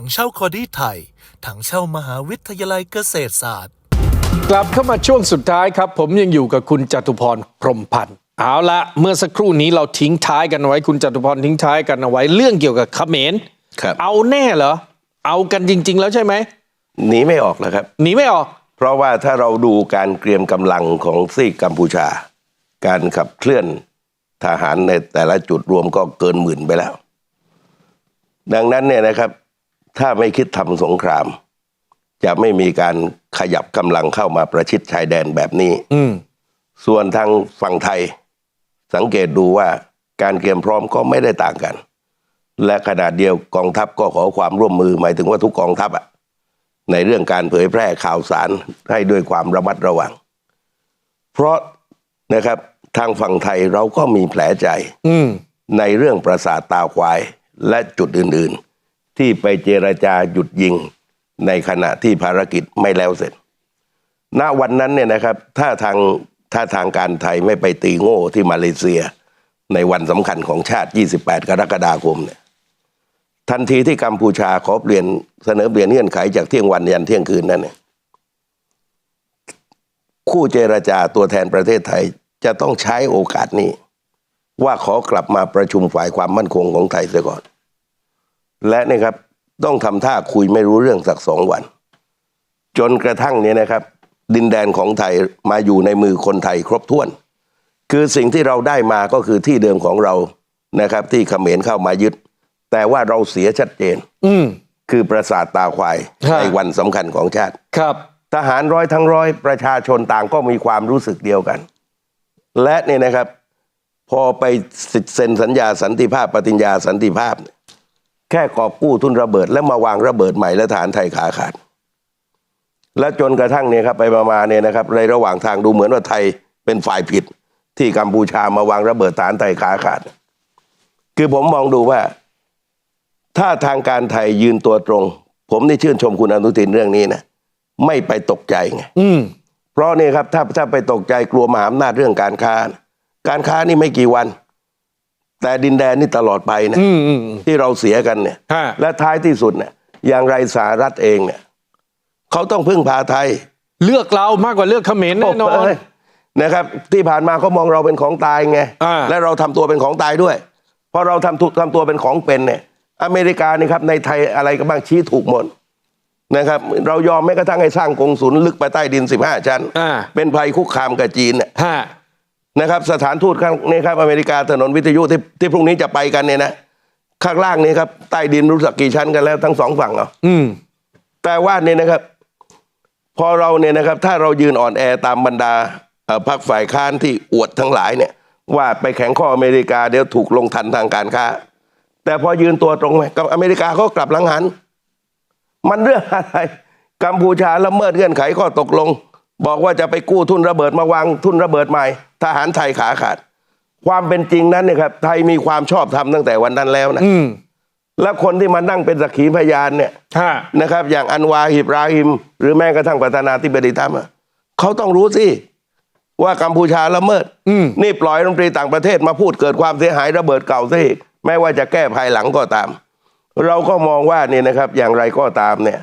ถังเช่าคอดี้ไทย ถังเช่ามหาวิทยาลัยเกษตรศาสตร์ กลับเข้ามาช่วงสุดท้ายครับ ผมยังอยู่กับคุณจตุพรพรหมพันธ์เอาละเมื่อสักครู่นี้เราทิ้งท้ายกันเอาไว้คุณจตุพรทิ้งท้ายกันเอาไว้เรื่องเกี่ยวกับเขมรครับเอาแน่เหรอเอากันจริง ๆ แล้วใช่ไหมหนีไม่ออกแล้วครับหนีไม่ออก เพราะว่าถ้าเราดูการเตรียมกำลังของซีกกัมพูชา การขับเคลื่อนทหารในแต่ละจุดรวมก็เกินหมื่นไปแล้ว ดังนั้นเนี่ยนะครับ ถ้าไม่คิดทำสงคราม จะไม่มีการขยับกำลังเข้ามาประชิดชายแดนแบบนี้อืมส่วนทางฝั่งไทย สังเกตดูว่าการเตรียมพร้อมก็ไม่ได้ต่างกัน และขนาดเดียวกองทัพก็ขอความร่วมมือหมายถึงว่าทุกกองทัพอะในเรื่องการเผยแพร่ข่าวสารให้ด้วยความระมัดระวัง เพราะนะครับทางฝั่งไทยเราก็มีแผลใจอืมในเรื่องประสาทตาควายและจุดอื่นๆ ที่ไปเจรจาหยุดยิงในขณะที่ภารกิจไม่แล้วเสร็จ ณ วันนั้นเนี่ยนะครับ ถ้าทางถ้าทางการไทยไม่ไปตีโง่ที่มาเลเซีย ในวันสำคัญของชาติ 28 กรกฎาคมเนี่ยทันทีที่กัมพูชาขอเปลี่ยนเสนอเปลี่ยนเงื่อนไขจากเที่ยงวันยันเที่ยงคืนนั้นเนี่ยคู่เจรจาตัวแทนประเทศไทยจะต้องใช้โอกาสนี้ ว่าขอกลับมาประชุมฝ่ายความมั่นคงของไทยเสียก่อน และนี่ครับต้องทำท่าคุยไม่รู้เรื่องสักสองวัน จนกระทั่งเนี่ยนะครับ ดินแดนของไทยมาอยู่ในมือคนไทยครบถ้วน คือสิ่งที่เราได้มาก็คือที่เดิมของเรานะครับ ที่เขมรเข้ามายึด แต่ว่าเราเสียชัดเจน อืมคือประสาทตาควายครับในวันสำคัญของชาติ ครับ ทหารร้อยทั้งร้อยประชาชนต่างก็มีความรู้สึกเดียวกัน และเนี่ยนะครับ พอไปเซ็นสัญญาสันติภาพปฏิญญาสันติภาพเนี่ย แค่กอบกู้ทุนระเบิด แล้วมาวางระเบิดใหม่และฐานไทยขาขาด และจนกระทั่งเนี่ยครับไปมาๆเนี่ยนะครับในระหว่างทางดูเหมือนว่าไทยเป็นฝ่ายผิด ที่กัมพูชามาวางระเบิดฐานไทยขาขาด คือผมมองดูว่า ถ้าทางการไทยยืนตัวตรง ผมนี่ชื่นชมคุณอนุทินเรื่องนี้นะไม่ไปตกใจไงอืมเพราะนี่ครับถ้าถ้าไปตกใจกลัวมหาอำนาจเรื่องการค้านะการค้านี่ไม่กี่วัน แต่ดินแดนนี่ตลอดไปนะอืมอืมที่เราเสียกันเนี่ยฮะและท้ายที่สุดเนี่ยอย่างไรสหรัฐเองเนี่ยเขาต้องพึ่งพาไทย เลือกเรามากกว่าเลือกเขมรแน่นอนโอ้ยนะครับ ที่ผ่านมาเขามองเราเป็นของตายไงอ่าและเราทำตัวเป็นของตายด้วยเพราะเราทำถูกทำตัวเป็นของเป็นเนี่ย อเมริกานี่ครับในไทยอะไรก็บ้างชี้ถูกหมดนะครับ เรายอมแม้กระทั่งให้สร้างกงสุลลึกไปใต้ดิน 15 ชั้นอ่าเป็นภัยคุกคามกับจีนเนี่ยฮะ นะครับสถานทูตข้างนี่ครับอเมริกาถนนวิทยุที่ที่พรุ่งนี้จะไปกันเนี่ยนะข้างล่างนี้ครับใต้ดินรู้สักกี่ชั้นกันแล้วทั้งสองฝั่งเอาอืมแต่ว่าเนี่ยนะครับ พอเราเนี่ยนะครับ ถ้าเรายืนอ่อนแอตามบรรดาเอ่อพรรคฝ่ายค้านที่อวดทั้งหลายเนี่ย ว่าไปแข่งข้ออเมริกาเดี๋ยวถูกลงทันทางการค้า แต่พอยืนตัวตรงไหมกับอเมริกาเขากลับหลังหัน มันเรื่องอะไรกัมพูชาละเมิดเงื่อนไขข้อตกลง บอกว่าจะไปกู้ทุนระเบิดมาวางทุนระเบิดใหม่ ทหารไทยขาขาด ความเป็นจริงนั้นเนี่ยครับ ไทยมีความชอบธรรมตั้งแต่วันนั้นแล้วนะอืมและคนที่มานั่งเป็นสักขีพยานเนี่ยฮะนะครับ อย่างอันวาฮิบราฮิม หรือแม้กระทั่งประธานาธิบดีทรัมป์อะเขาต้องรู้สิว่ากัมพูชาละเมิดอืมนี่ปล่อยรัฐมนตรีต่างประเทศมาพูดเกิดความเสียหายระเบิดเก่าซะอีกแม้ว่าจะแก้ภายหลังก็ตาม เราก็มองว่านี่นะครับ อย่างไรก็ตามเนี่ย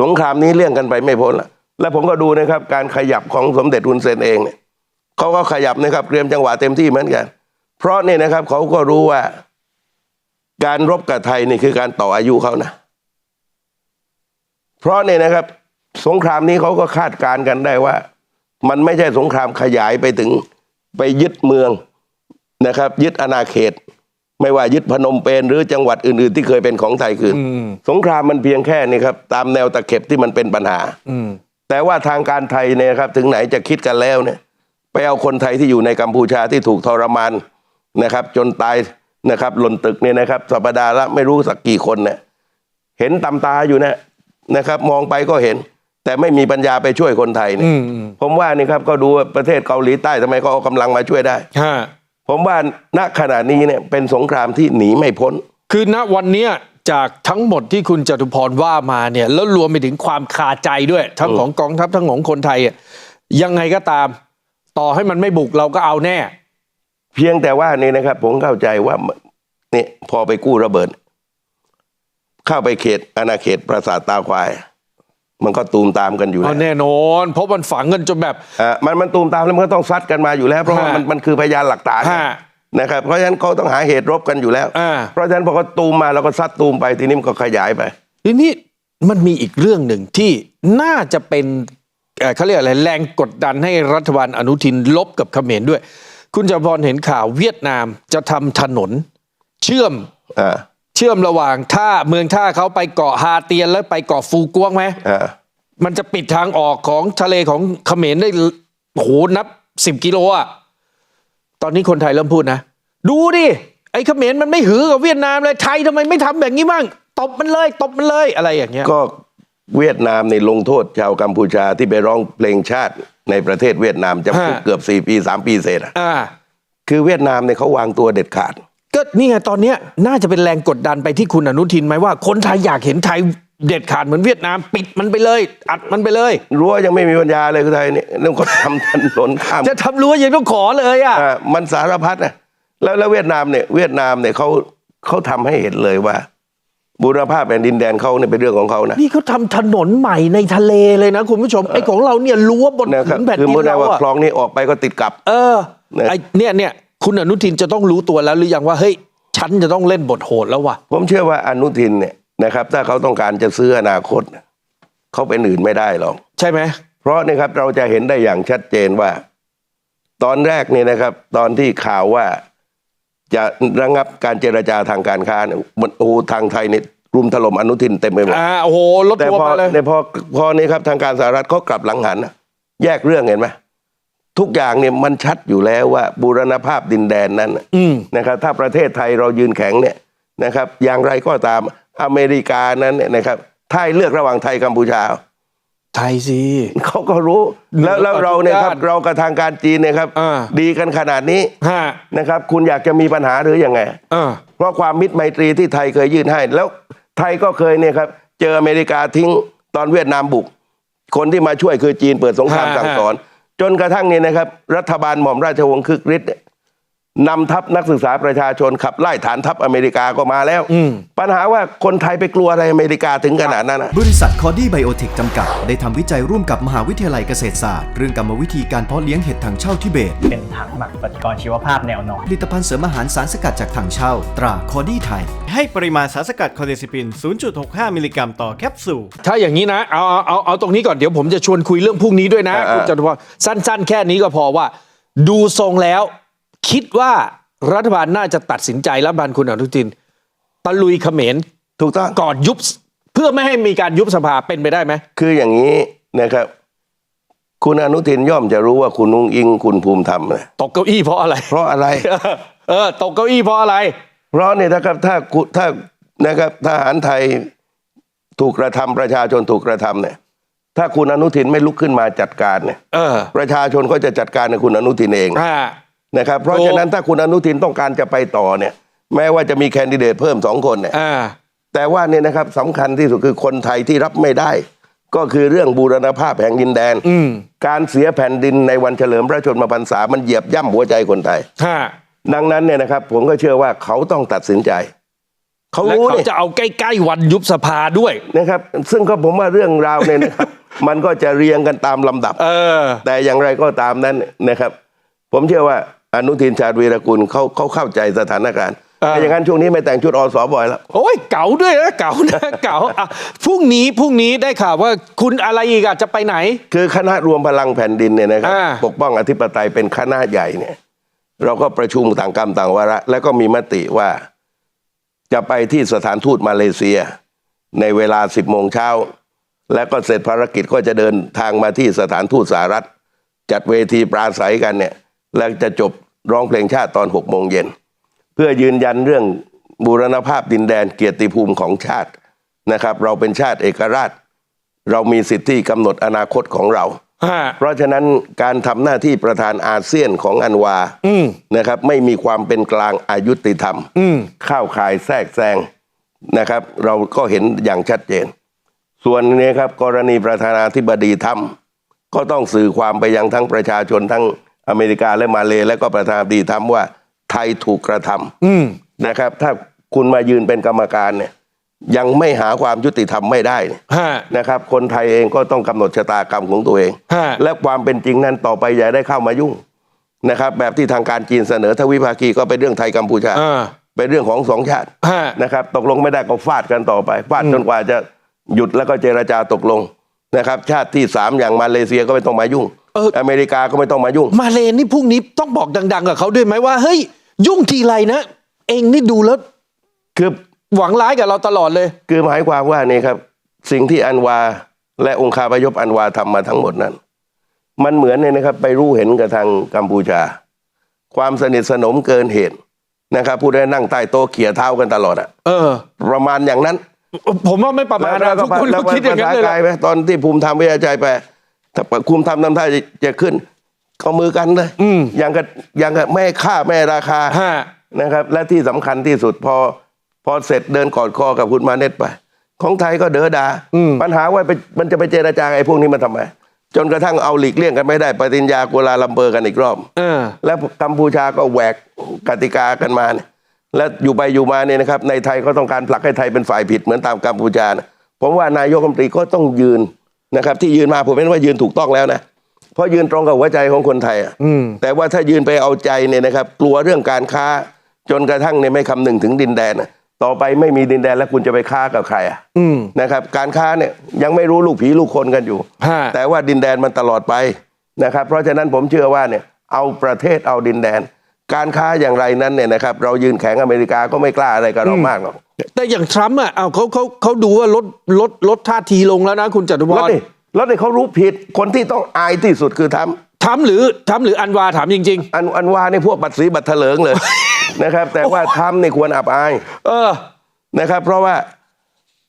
สงครามนี้เลี่ยงกันไปไม่พ้นละ และผมก็ดูนะครับการขยับของสมเด็จอุนเซนเองเนี่ยเขาก็ขยับนะครับเตรียมจังหวะเต็มที่เหมือนกัน เพราะเนี่ยนะครับเขาก็รู้ว่า การรบกับไทยนี่คือการต่ออายุเขานะ เพราะเนี่ยนะครับ สงครามนี้เขาก็คาดการณ์กันได้ว่า มันไม่ใช่สงครามขยายไปถึงไปยึดเมืองนะครับ ยึดอาณาเขต ไม่ว่ายึดพนมเปญหรือจังหวัดอื่น ๆ ที่เคยเป็นของไทยคืนอืมสงครามมันเพียงแค่นี้ครับ ตามแนวตะเข็บที่มันเป็นปัญหาอืม แต่ว่าทางการไทยเนี่ยครับถึงไหนจะคิดกันแล้วเนี่ยไปเอาคนไทยที่อยู่ในกัมพูชาที่ถูกทรมานนะครับ จนตายนะครับหล่นตึกเนี่ยนะครับ สัปดาห์ละไม่รู้สักกี่คนเนี่ยเห็นตำตาอยู่นะนะครับ มองไปก็เห็น แต่ไม่มีปัญญาไปช่วยคนไทยเนี่อืยมอืมผมว่านี่ครับก็ดูว่าประเทศเกาหลีใต้ทำไมเขาเอากำลังมาช่วยได้ฮะผมว่าณขณะนี้เนี่ยเป็นสงครามที่หนีไม่พ้น คือณวันเนี้ย จากทั้งหมดที่คุณจตุพรว่ามาเนี่ยแล้วรวมไปถึงความคาใจด้วย ทั้งของกองทัพทั้งของคนไทยอะยังไงก็ตาม ต่อให้มันไม่บุกเราก็เอาแน่ เพียงแต่ว่านี่นะครับ ผมเข้าใจว่านี่พอไปกู้ระเบิด เข้าไปเขตอาณาเขตปราสาทตาควาย มันก็ตูมตามกันอยู่เอาแล้วแน่นอนเพราะมันฝังกันจนแบบอะมันมันตูมตามแล้วมันก็ต้องซัดกันมาอยู่แล้ว เพราะว่าฮะมันมันคือพยานหลักฐานฮะ นะครับเพราะฉะนั้นเขาต้องหาเหตุรบกันอยู่แล้ว อ่า เพราะฉะนั้นพอเขาตูมมาเราก็ซัดตูมไปทีนี้มันก็ขยายไป ทีนี้มันมีอีกเรื่องหนึ่งที่น่าจะเป็นเอ่อเขาเรียกอะไรแรงกดดันให้รัฐบาลอนุทินลบกับเขมรด้วย คุณจพรเห็นข่าวเวียดนามจะทำถนน เชื่อมอ่าเชื่อมระหว่างท่าเมืองท่าเขาไปเกาะฮาเตียนแล้วไปเกาะฟูกวงไหม อ่า มันจะปิดทางออกของทะเลของเขมรได้โอ้โหนับสิบกิโลอะ ตอนนี้คนไทยเริ่มพูดนะ ดูดิไอ้เขมรมันไม่หือกับเวียดนามเลยไทยทำไมไม่ทำแบบนี้บ้างตบมันเลย ตบมันเลยอะไรอย่างเงี้ยก็เวียดนามในลงโทษชาวกัมพูชาที่ไปร้องเพลงชาติในประเทศเวียดนามจำคุกฮะเกือบ4ปี3ปีเศษอะอ่าคือเวียดนามเนี่ยเขาวางตัวเด็ดขาด ก็นี่ไงตอนเนี้ยน่าจะเป็นแรงกดดันไปที่คุณอนุทินไหมว่า คนไทยอยากเห็นไทย เด็ดขาดเหมือนเวียดนามปิดมันไปเลย อัดมันไปเลยรั้วยังไม่มีปัญญาเลยคือไทยเนี่ยเรื่องเขาทำถนนข้ามจะทำรั้วยังต้องขอเลยอะอ่ามันสารพัดนะแล้วแล้วเวียดนามเนี่ยเวียดนามเนี่ยเขาเขาทำให้เห็นเลยว่าบูรณภาพแผ่นดินแดนเขาเนี่ยเป็นเรื่องของเขานะนี่เขาทำถนนใหม่ในทะเลเลยนะคุณผู้ชมไอ้ของเราเนี่ยรั้วบนนะคผืรับนแผ่นคือดินเมื่อได้เราว่าอะคลองนี้ออกไปก็ติดกับ เออเนี่ยไอ้เนี่ยเนี่ยคุณอนุทินจะต้องรู้ตัวแล้วหรือยังว่าเฮ้ยฉันจะต้องเล่นบทโหดแล้วว่ะผมเชื่อว่าอนุทินเนี่ย นะครับ ถ้าเขาต้องการจะซื้ออนาคตเนี่ยเขาเป็นอื่นไม่ได้หรอกใช่ไหมเพราะนี่ครับเราจะเห็นได้อย่างชัดเจนว่า ตอนแรกเนี่ยนะครับ ตอนที่ข่าวว่าจะระงับการเจรจาทางการค้าเนี่ยมันโอ้โหทางไทยเนี่ยรุมถล่มอนุทินเต็มไปหมดอ่าโอ้โหรถแต่ทัวร์พอมาเลยในพอพอนี้ครับทางการสหรัฐเขากลับหลังหันนะแยกเรื่องเห็นไหมทุกอย่างเนี่ยมันชัดอยู่แล้วว่าบูรณภาพดินแดนนั้นน่ะอืมนะครับ ถ้าประเทศไทยเรายืนแข็งเนี่ยนะครับ อย่างไรก็ตาม อเมริกานั้นเนี่ยนะครับถ้าให้เลือกระหว่างไทยกัมพูชา ไทยสิเขาก็รู้ แล้วแล้วเราเนี่ยครับทุกด้านเรากับทางการจีนเนี่ยครับอ่าดีกันขนาดนี้ฮะนะครับ คุณอยากจะมีปัญหาหรือยังไงอ่าเพราะความมิตรไมตรีที่ไทยเคยยื่นให้ แล้วไทยก็เคยเนี่ยครับ เจออเมริกาทิ้งตอนเวียดนามบุก คนที่มาช่วยคือจีนเปิดสงครามฮะสั่งสอน จนกระทั่งเนี่ยนะครับ รัฐบาลหม่อมราชวงศ์คึกฤทธิ์เนี่ยนำทัพนักศึกษาประชาชนขับไล่ฐานทัพอเมริกาก็มาแล้ว ปัญหาว่าคนไทยไปกลัวอะไรอเมริกาถึงขนาดนั้นนะบริษัทคอดี้ไบโอเทคจำกัด ได้ทำวิจัยร่วมกับมหาวิทยาลัยเกษตรศาสตร์ เรื่องกรรมวิธีการเพาะเลี้ยงเห็ดถังเช่าทิเบต เป็นถังหมักปฏิกรณ์ชีวภาพแนวนอนผลิตภัณฑ์เสริมอาหารสารสกัดจากถังเช่า ตราคอดี้ไทย ให้ปริมาณสารสกัดคอเดซิปิน 0.65 มิลลิกรัมต่อแคปซูล ถ้าอย่างนี้นะ เอาเอาเอาเอาตรงนี้ก่อนเดี๋ยวผมจะชวนคุยเรื่องพรุ่งนี้ด้วยนะอ่าคุณจตุพรสั้น ๆ แค่นี้ก็พอว่า ดูทรงแล้ว คิดว่ารัฐบาลน่าจะตัดสินใจรัฐบาลคุณอนุทินตะลุยเขมรถูกต้องก่อนยุบเพื่อไม่ให้มีการยุบสภาเป็นไปได้ไหมคืออย่างนี้นะครับ คุณอนุทินย่อมจะรู้ว่าคุณนุ้งอิงคุณภูมิธรรมนะตกเก้าอี้เพราะอะไร เพราะอะไร เออ ตกเก้าอี้เพราะอะไร เพราะเนี่ยนะครับถ้าคุถ้านะครับทหารไทยถูกกระทำประชาชนถูกกระทำเนี่ย ถ้าคุณอนุทินไม่ลุกขึ้นมาจัดการเนี่ยเออประชาชนก็จะจัดการในคุณอนุทินเองอ่า นะครับ เพราะโอ้ฉะนั้นถ้าคุณอนุทินต้องการจะไปต่อเนี่ย แม้ว่าจะมีแคนดิเดตเพิ่มสองคนเนี่ยอ่าแต่ว่าเนี่ยนะครับสำคัญที่สุดคือคนไทยที่รับไม่ได้ ก็คือเรื่องบูรณภาพแห่งดินแดน อืมการเสียแผ่นดินในวันเฉลิมพระชนมพรรษามันเหยียบย่ำหัวใจคนไทยฮะดังนั้นเนี่ยนะครับ ผมก็เชื่อว่าเขาต้องตัดสินใจ เขาและรู้เขาเนี่ยจะเอาใกล้ ๆ วันยุบสภาด้วย นะครับซึ่งก็ผมว่าเรื่องราวเนี่ยนะครับ มันก็จะเรียงกันตามลำดับ เออ แต่อย่างไรก็ตามนั้นนะครับ ผมเชื่อว่า อนุทินชาญวีรกุลเขาเขาเข้าใจสถานการณ์อ่าถ้าอย่างนั้นช่วงนี้ไม่แต่งชุดอสบ่อยแล้ว โอ้ยเก๋าด้วยนะเก๋านะเก๋าอะพรุ่งนี้พรุ่งนี้ได้ข่าวว่าคุณอะไรอีกอะจะไปไหน คือคณะรวมพลังแผ่นดินเนี่ยนะครับอ่าปกป้องอธิปไตยเป็นคณะใหญ่เนี่ย เราก็ประชุมต่างกรรมต่างวาระ แล้วก็มีมติว่า จะไปที่สถานทูตมาเลเซีย ในเวลา 10โมงเช้าแล้วก็เสร็จภารกิจก็จะเดินทางมาที่สถานทูตสหรัฐ จัดเวทีปราศัยกันเนี่ย แล้วจะจบร้องเพลงชาติตอน6โมงเย็น เพื่อยืนยันเรื่องบูรณภาพดินแดนเกียรติภูมิของชาตินะครับ เราเป็นชาติเอกราช เรามีสิทธิกำหนดอนาคตของเราฮะเพราะฉะนั้นการทำหน้าที่ประธานอาเซียนของอันวาอืมนะครับ ไม่มีความเป็นกลางอายุติธรรมอืมเข้าข่ายแทรกแซงนะครับ เราก็เห็นอย่างชัดเจน ส่วนนี้ครับกรณีประธานาธิบดีทำก็ต้องสื่อความไปยังทั้งประชาชนทั้ง อเมริกาและมาเลและก็ประธานาธิบดีทำว่าไทยถูกกระทำอืมนะครับ ถ้าคุณมายืนเป็นกรรมการเนี่ยยังไม่หาความยุติธรรมไม่ได้เนี่ยฮะนะครับ คนไทยเองก็ต้องกำหนดชะตากรรมของตัวเองฮะและความเป็นจริงนั้นต่อไปอย่าได้เข้ามายุ่งนะครับ แบบที่ทางการจีนเสนอทวิภาคีก็เป็นเรื่องไทยกัมพูชาอ่าเป็นเรื่องของสองชาติฮะนะครับ ตกลงไม่ได้ก็ฟาดกันต่อไปฟาดจนกว่าจะหยุดแล้วก็เจรจาตกลงนะครับ ชาติที่สามอย่างมาเลเซียก็ไม่ต้องมายุ่ง เออ อเมริกาก็ไม่ต้องมายุ่ง มาเลนี่พรุ่งนี้ต้องบอกดัง ๆ กับเขาด้วยไหมว่า เฮ้ย ยุ่งทีไรนะ เองนี่ดูแล้วคือหวังร้ายกับเราตลอดเลย คือหมายความว่านี่ครับ สิ่งที่อันวาและองคาพยพอันวาทำมาทั้งหมดนั้น มันเหมือนเนี่ยนะครับ ไปรู้เห็นกับทางกัมพูชา ความสนิทสนมเกินเหตุนะครับผู้ได้นั่งใต้โต๊ะเขี่ยเท้ากันตลอดอะเออ ประมาณอย่างนั้น ผมว่าไม่ประมาณนะทุกคนแล้ก็วคิดอย่างนั้นเลยภษกนะไหมตอนที่ภูมิธรรมวิทยาใจไป ถ้าภูมิธรรมนำท่าจะจะขึ้นก็มือกันเลยอืมอย่างกับอย่างกับไม่ให้ค่าไม่ให้ราคาฮะนะครับ และที่สำคัญที่สุดพอพอเสร็จเดินกอดคอกับคุณมาเน็ตไป ของไทยก็เด๋อดาอืมปัญหาว่าไปมันจะไปเจรจาไอ้พวกนี้มาทำไม จนกระทั่งเอาหลีกเลี่ยงกันไม่ได้ปฏิญญากัวลาลัมเปอร์กันอีกรอบเออแล้วกัมพูชาก็แหวกกติกากันมาเนี่ยและอยู่ไปอยู่มาเนี่ยนะครับในไทยก็ต้องการผลักให้ไทยเป็นฝ่ายผิดเหมือนตามกัมพูชานะผมว่านายกรัฐมนตรีก็ต้องยืน นะครับ ที่ยืนมาผมเป็นว่ายืนถูกต้องแล้วนะเพราะยืนตรงกับหัวใจของคนไทยอะอืมแต่ว่าถ้ายืนไปเอาใจเนี่ยนะครับ กลัวเรื่องการค้าจนกระทั่งเนี่ยไม่คำนึงถึงดินแดนอะต่อไปไม่มีดินแดนแล้วคุณจะไปค้ากับใครอะอืมนะครับ การค้าเนี่ยยังไม่รู้ลูกผีลูกคนกันอยู่ฮะแต่ว่าดินแดนมันตลอดไปนะครับ เพราะฉะนั้นผมเชื่อว่าเนี่ยเอาประเทศเอาดินแดน การค้าอย่างไรนั้นเนี่ยนะครับเรายืนแข็งอเมริกาก็ไม่กล้าอะไรกับเรามากหรอกแต่อย่างทรัมป์อะเอาเขาเขาเขาดูว่าลดลดลดท่าทีลงแล้วนะคุณจตุพแล้วรนี่แล้วนี่เขารู้ผิดคนที่ต้องอายที่สุดคือทำทรัมป์หรือทรัมป์หรืออันวาถามจริงอันอันว่าในพวกบัตรสีบัตรเถลิงเลยนะครับ แต่ว่าทำนี่ควรอับอายๆเออนะครับ เพราะว่า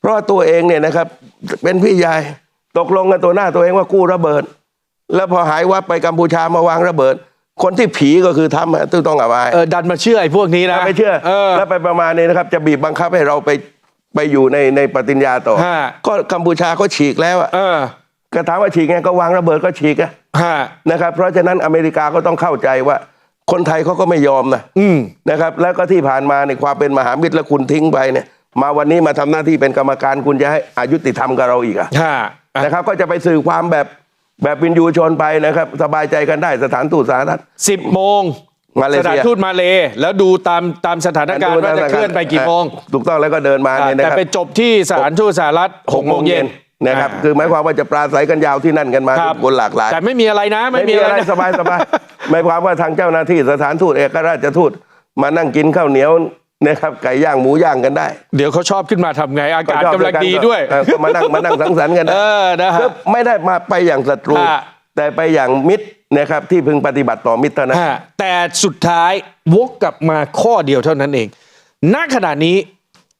เพราะว่าตัวเองเนี่ยนะครับ เป็นพี่ใหญ่ตกลงกันตัวหน้าตัวเองว่ากู้ระเบิด แล้วพอหายวับไปกัมพูชามาวางระเบิด คนที่ผีก็คือทำอะตึงต้องอับอายเออดันมาเชื่อไอ้พวกนี้นะถ้าไม่เชื่อ เออ แล้วไปประมาณนี้นะครับ จะบีบบังคับให้เราไปไปอยู่ในในปฏิญญาต่อ ฮะ ก็กัมพูชาก็ฉีกแล้วอะเออ ก็ถามว่าฉีกไงก็วางระเบิดก็ฉีกอะฮะ นะครับ เพราะฉะนั้นอเมริกาก็ต้องเข้าใจว่า คนไทยเขาก็ไม่ยอมนะอืม นะครับ แล้วก็ที่ผ่านมาในความเป็นมหามิตรแล้วคุณทิ้งไปเนี่ยมาวันนี้มาทำหน้าที่เป็นกรรมการคุณจะให้อายุติธรรมกับเราอีกอะฮะ นะครับก็จะไปสื่อความแบบ แบบวินยูชนไปนะครับ สบายใจกันได้สถานทูตสาธารณรัฐสิบโมงมาเลเซียสถานทูตมาเลแล้วดูตามตามสถานการณ์ว่าจะเคลื่อนไปกี่โมงถูกต้องแล้วก็เดินมาเนี่ยนะแต่ครับ ไปจบที่สถานทูตสหรัฐหกโมงเย็นนะครับาคือหมายความว่าจะปราศัยกันยาวที่นั่นกันมาครัทุกคนหลากหลาย แต่ไม่มีอะไรนะ ไม่ไม่มีมีอะอะไรไรนะ สบายสบายหมายความว่าทางเจ้าหน้าที่สถานทูตเอกราชทูตมานั่งกินข้าวเหนียว นะครับไก่ย่างหมูย่างกันได้ เดี๋ยวเขาชอบขึ้นมาทำไง อากาศกำลังดีด้วยเออก็มานั่งมานั่งสังสรรค์กันเออนะฮะคือไม่ได้มาไปอย่างศัตรูฮะแต่ไปอย่างมิตรนะครับที่พึงปฏิบัติต่อมิตรเท่านั้นฮะแต่สุดท้ายวกกลับมาข้อเดียวเท่านั้นเองณขณะนี้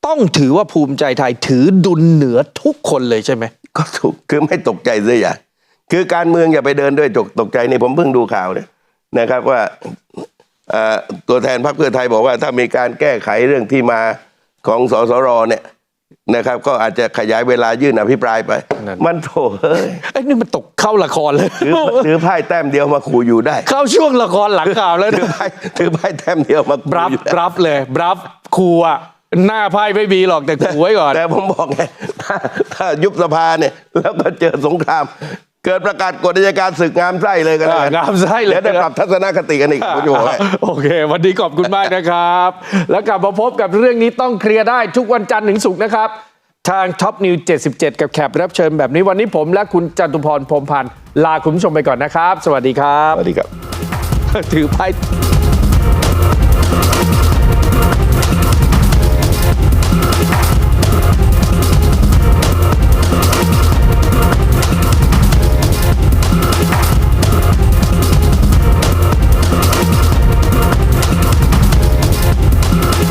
ต้องถือว่าภูมิใจไทยถือดุลเหนือทุกคนเลยใช่ไหมก็ถูกคือไม่ตกใจเสียอย่างคือการเมืองอย่าไปเดินด้วยจกตกใจนี่ผมเพิ่งดูข่าวเนี่ยนะครับว่าเอ่อ ตัวแทนพรรคเพื่อไทยบอกว่าถ้ามีการแก้ไขเรื่องที่มาของสสรเนี่ยนะครับ ก็อาจจะขยายเวลายื่นอภิปรายไปนั่นมันโถเอ้ยไอ้ยนี่มันตกเข้าละครเลยถือถือไพ่แต้มเดียวมาขู่อยู่ได้ เข้าช่วงละครหลังข่าวแล้วถือนะไพ่ถือไพ่แต้มเดียวมาบขู่รับอยู่ได้รับเลยบรับครูอะหน้าไพ่ไม่มีหรอกแต่ขู่ไว้ก่อน แต่ผมบอกไงถ้าถ้ายุบสภาเนี่ย แล้วก็เจอสงคราม เกิดประกาศกฎอัยการศึกงามไส้เลยกันอ่างามไส้เลยดี๋วได้ปรับทัศนคติกันอีกผมจะบอกให้โอเค วันนี้ขอบคุณมากนะครับ แล้วกลับมาพบกับเรื่องนี้ต้องเคลียร์ได้ทุกวันจันทร์ถึงศุกร์นะครับ ทางท็อปนิว77 กับแขกรับเชิญแบบนี้วันนี้ผมและคุณจตุพรพรหมพันธ์ลาคุณผู้ชมไปก่อนนะครับ สวัสดีครับ สวัสดีครับ ถือไพ่